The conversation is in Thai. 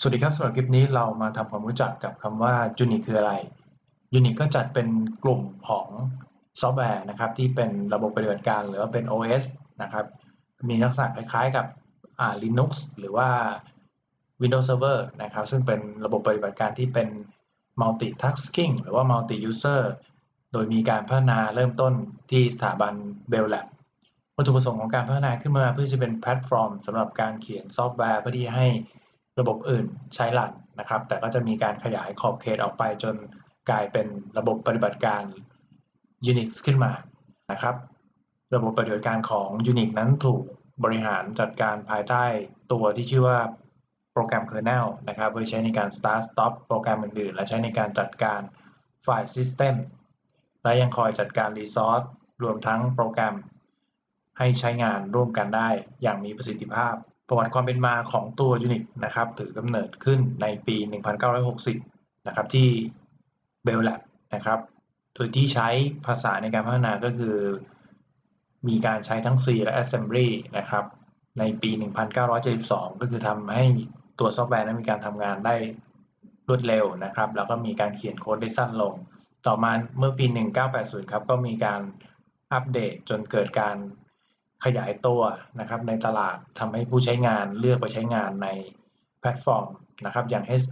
สวัสดีครับสำหรับคลิปนี้เรามาทำความรู้จักกับคำว่า Unix คืออะไร Unix ก็จัดเป็นกลุ่มของซอฟต์แวร์นะครับที่เป็นระบบปฏิบัติการหรือว่าเป็น OS นะครับ มีลักษณะคล้ายๆกับ Linux หรือว่า Windows Server นะครับ ซึ่งเป็นระบบปฏิบัติการที่เป็น multitasking หรือว่า multi user โดยมีการพัฒนาเริ่มต้นที่สถาบัน Bell Lab วัตถุประสงค์ของการพัฒนาขึ้นมาเพื่อจะเป็นแพลตฟอร์มสำหรับการเขียนซอฟต์แวร์เพื่อที่ให้ ระบบอื่นใช้หลันนะครับ แต่ก็จะมีการขยายขอบเขตออกไปจนกลายเป็นระบบปฏิบัติการ Unix ขึ้นมานะครับ ระบบปฏิบัติการของ Unix นั้นถูกบริหารจัดการภายใต้ตัวที่ชื่อว่าโปรแกรม kernel นะครับไว้ใช้ในการ start stop โปรแกรมอื่นๆ และใช้ในการจัดการไฟล์ system และยังคอยจัดการ resource รวมทั้งโปรแกรม ให้ใช้งานร่วมกันได้อย่างมีประสิทธิภาพ ประวัติความเป็นมาของตัว Unix นะครับถือกำเนิดขึ้นในปี 1960 นะครับที่ Bell Lab นะครับโดยที่ใช้ภาษาในการพัฒนาก็คือ มีการใช้ทั้ง C และ Assembly นะครับในปี 1972 ก็คือทำให้ตัวซอฟต์แวร์นั้นมีการทำงานได้รวดเร็วนะครับ แล้วก็มีการเขียนโค้ดได้สั้นลง ต่อมาเมื่อปี 1980 ครับ ก็มีการอัปเดตจนเกิดการ ขยายตัวนะครับในตลาดทำให้ผู้ใช้งานเลือกไปใช้งานในแพลตฟอร์มนะครับอย่าง HP